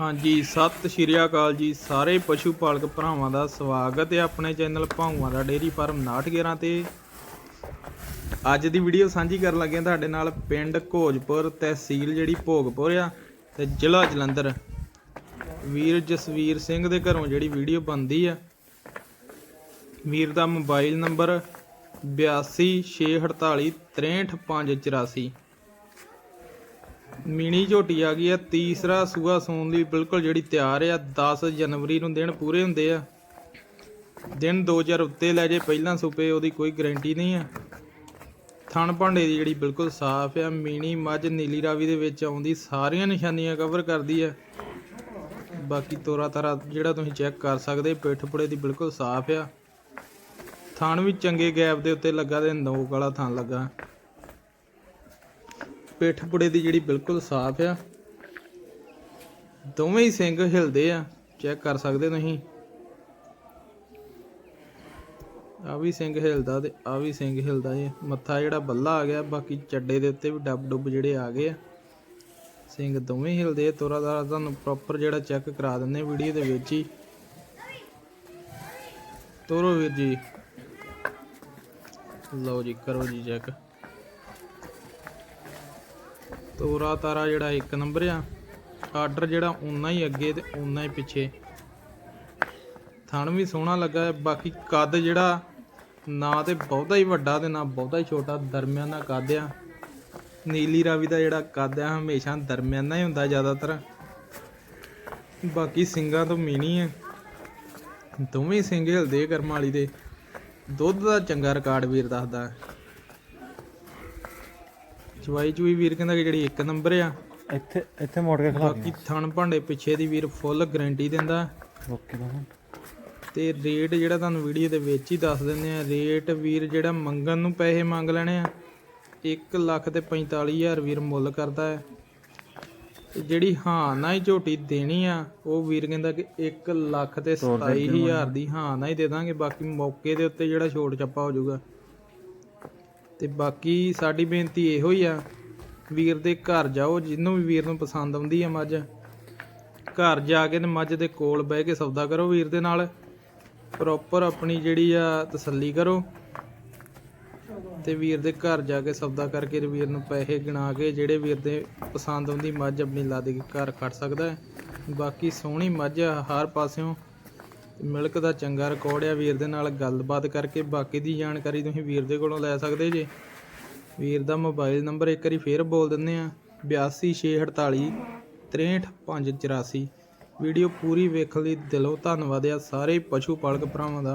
ਹਾਂਜੀ, ਸਤਿ ਸ਼੍ਰੀ ਅਕਾਲ ਜੀ ਸਾਰੇ ਪਸ਼ੂ ਪਾਲਕ ਭਰਾਵਾਂ ਦਾ ਸਵਾਗਤ ਹੈ ਆਪਣੇ ਚੈਨਲ ਭਾਊਆਂ ਦਾ ਡੇਰੀ ਫਾਰਮ 911 ਤੇ। ਅੱਜ ਦੀ ਵੀਡੀਓ ਸਾਂਝੀ ਕਰਨ ਲੱਗੇ ਹਾਂ ਤੁਹਾਡੇ ਨਾਲ ਪਿੰਡ ਘੋਜਪੁਰ ਤਹਿਸੀਲ ਜਿਹੜੀ ਭੋਗਪੁਰ ਆ ਤੇ ਜ਼ਿਲ੍ਹਾ ਜਲੰਧਰ। ਵੀਰ ਜਸਵੀਰ ਸਿੰਘ ਦੇ ਘਰੋਂ ਜਿਹੜੀ ਵੀਡੀਓ ਬਣਦੀ ਆ। ਵੀਰ ਦਾ ਮੋਬਾਈਲ ਨੰਬਰ 8264463584 ਮਿਣੀ ਝੋਟੀ ਆ ਗਈ ਆ, ਤੀਸਰਾ ਸੂਆ ਸੂਣ ਲਈ ਬਿਲਕੁਲ ਜਿਹੜੀ ਤਿਆਰ ਆ 10 ਜਨਵਰੀ ਨੂੰ ਦਿਨ ਪੂਰੇ ਹੁੰਦੇ ਆ। ਦਿਨ 2000 ਉੱਤੇ ਲੈ ਜੇ, ਪਹਿਲਾਂ ਸੂਪੇ ਉਹਦੀ ਕੋਈ ਗਾਰੰਟੀ ਨਹੀਂ ਆ। ਥਣ ਭਾਂਡੇ ਦੀ ਜਿਹੜੀ ਬਿਲਕੁਲ ਸਾਫ਼ ਆ, ਮੀਣੀ, ਮੱਝ, ਨੀਲੀ ਰਾਵੀ ਦੇ ਵਿੱਚ ਆਉਂਦੀ ਸਾਰੀਆਂ ਨਿਸ਼ਾਨੀਆਂ ਕਵਰ ਕਰਦੀ ਆ। ਬਾਕੀ ਤੋਰਾ ਤਾਰਾ ਜਿਹੜਾ ਤੁਸੀਂ ਚੈੱਕ ਕਰ ਸਕਦੇ, ਪਿੱਠ ਪੁੜੇ ਦੀ ਬਿਲਕੁਲ ਸਾਫ਼ ਆ। ਥਣ ਵੀ ਚੰਗੇ ਗੈਪ ਦੇ ਉੱਤੇ ਲੱਗਾ ਤੇ ਨੋਕ ਵਾਲਾ ਥਣ ਲੱਗਾ। ਪਿੱਠ ਪੁੜੇ ਦੀ ਜਿਹੜੀ ਬਿਲਕੁਲ ਸਾਫ਼ ਆ। ਦੋਵੇਂ ਹੀ ਸਿੰਘ ਹਿਲਦੇ ਆ। ਚੈੱਕ ਕਰ ਸਕਦੇ ਤੁਸੀਂ। ਆ ਵੀ ਸਿੰਘ ਹਿਲਦਾ ਤੇ ਆ ਵੀ ਸਿੰਘ ਹਿਲਦਾ ਜੇ। ਮੱਥਾ ਜਿਹੜਾ ਬੱਲਾ ਆ ਗਿਆ, ਬਾਕੀ ਚੱਡੇ ਦੇ ਉੱਤੇ ਵੀ ਡੱਬ ਡੁੱਬ ਜਿਹੜੇ ਆ ਗਏ ਆ। ਸਿੰਘ ਦੋਵੇਂ ਹਿਲਦੇ ਆ। ਤੋਰਾ ਦਾ ਤੁਹਾਨੂੰ ਪ੍ਰੋਪਰ ਜਿਹੜਾ ਚੈੱਕ ਕਰਾ ਦਿੰਨੇ ਵੀਡੀਓ ਦੇ ਵਿੱਚ ਹੀ। ਤੋਰੋ ਵੀਰ ਜੀ। ਲਓ ਜੀ, ਕਰੋ ਜੀ ਚੈੱਕ। ਤੋਰਾ ਤਾਰਾ ਜਿਹੜਾ ਇੱਕ ਨੰਬਰ ਆ, ਆਰਡਰ ਜਿਹੜਾ ਉਨਾ ਹੀ ਅੱਗੇ ਤੇ ਉਨਾ ਹੀ ਪਿੱਛੇ। ਥਣ ਵੀ ਸੋਹਣਾ ਲੱਗਾ, ਬਾਕੀ ਕੱਦ ਜਿਹੜਾ ਨਾ ਤੇ ਬਹੁਤਾ ਹੀ ਵੱਡਾ ਤੇ ਨਾ ਬਹੁਤਾ ਹੀ ਛੋਟਾ, ਦਰਮਿਆਨਾ ਕੱਦ ਆ। ਨੀਲੀ ਰਾਵੀ ਦਾ ਜਿਹੜਾ ਕੱਦ ਆ, ਹਮੇਸ਼ਾ ਦਰਮਿਆਨਾ ਹੀ ਹੁੰਦਾ ਜ਼ਿਆਦਾਤਰ। ਬਾਕੀ ਸਿੰਗਾਂ ਤੋਂ ਮੀਣੀ ਹੈ ਦੋਵੇਂ ਸਿੰਘ ਹਿਲਦੇ ਕਰਮ ਵਾਲੀ ਦੇ। ਦੁੱਧ ਦਾ ਚੰਗਾ ਰਿਕਾਰਡ ਵੀਰ ਦੱਸਦਾ। ਹੈ ਚਵਾਈ ਚੂਈ ਵੀਰ ਕਹਿੰਦਾ ਕਿ ਜਿਹੜੀ ਇੱਕ ਨੰਬਰ ਆ ਇੱਥੇ ਇੱਥੇ ਮੋੜ ਕੇ ਖਲਾ ਬਾਕੀ ਥਣ ਭਾਂਡੇ ਪਿੱਛੇ ਦੀ ਵੀਰ ਫੁੱਲ ਗਾਰੰਟੀ ਦਿੰਦਾ। ਓਕੇ ਦਾ ਤੇ ਰੇਟ ਜਿਹੜਾ ਤੁਹਾਨੂੰ ਵੀਡੀਓ ਦੇ ਵਿੱਚ ਹੀ ਦੱਸ ਦਿੰਦੇ ਆ ਰੇਟ ਵੀਰ ਜਿਹੜਾ ਮੰਗਣ ਨੂੰ ਪੈਸੇ ਮੰਗ ਲੈਣੇ ਆ 1 ਲੱਖ ਤੇ 45000 ਵੀਰ ਮੁੱਲ ਕਰਦਾ ਹੈ। ਤੇ ਜਿਹੜੀ ਹਾਂ ਨਾ ਹੀ ਝੋਟੀ ਦੇਣੀ ਆ ਉਹ ਵੀਰ ਕਹਿੰਦਾ ਕਿ 1 ਲੱਖ ਤੇ 27000 ਦੀ ਹਾਂ ਨਾ ਹੀ ਦੇ ਦਾਂਗੇ ਬਾਕੀ ਮੌਕੇ ਦੇ ਉੱਤੇ ਜਿਹੜਾ ਛੋਟ ਚੱਪਾ ਹੋ ਜਾਊਗਾ। ਤੇ ਬਾਕੀ ਸਾਡੀ ਬੇਨਤੀ ਇਹੋ ਹੀ ਆ, ਵੀਰ ਦੇ ਘਰ ਜਾਓ, ਜਿਹਨੂੰ ਵੀ ਵੀਰ ਨੂੰ ਪਸੰਦ ਆਉਂਦੀ ਆ ਮੱਝ। ਘਰ ਜਾ ਕੇ ਤੇ ਮੱਝ ਦੇ ਕੋਲ ਬਹਿ ਕੇ ਸੌਦਾ ਕਰੋ ਵੀਰ ਦੇ ਨਾਲ। ਪ੍ਰੋਪਰ ਆਪਣੀ ਜਿਹੜੀ ਆ ਤਸੱਲੀ ਕਰੋ। ਤੇ ਵੀਰ ਦੇ ਘਰ ਜਾ ਕੇ ਸੌਦਾ ਕਰਕੇ ਵੀਰ ਨੂੰ ਪੈਸੇ ਗਿਣਾ ਕੇ ਜਿਹੜੇ ਵੀਰ ਦੇ ਪਸੰਦ ਆਉਂਦੀ ਮੱਝ ਆਪਣੀ ਲੱਦ ਕੇ ਘਰ ਖੜ ਸਕਦਾ ਹੈ। ਬਾਕੀ ਸੋਹਣੀ ਮੱਝ ਹਰ ਪਾਸਿਓਂ। ਮਿਲਕ ਦਾ ਚੰਗਾ ਰਿਕਾਰਡ ਆ, ਵੀਰ ਦੇ ਨਾਲ ਗੱਲਬਾਤ ਕਰਕੇ ਬਾਕੀ ਦੀ ਜਾਣਕਾਰੀ ਤੁਸੀਂ ਵੀਰ ਦੇ ਕੋਲੋਂ ਲੈ ਸਕਦੇ ਜੇ। ਵੀਰ ਦਾ ਮੋਬਾਈਲ ਨੰਬਰ ਇੱਕ ਵਾਰੀ ਫੇਰ ਬੋਲ ਦਿੰਦੇ ਆ 8264 63584 ਵੀਡੀਓ ਪੂਰੀ ਵੇਖਣ ਲਈ ਦਿਲੋਂ ਧੰਨਵਾਦ ਆ ਸਾਰੇ ਪਸ਼ੂ ਪਾਲਕ ਭਰਾਵਾਂ ਦਾ।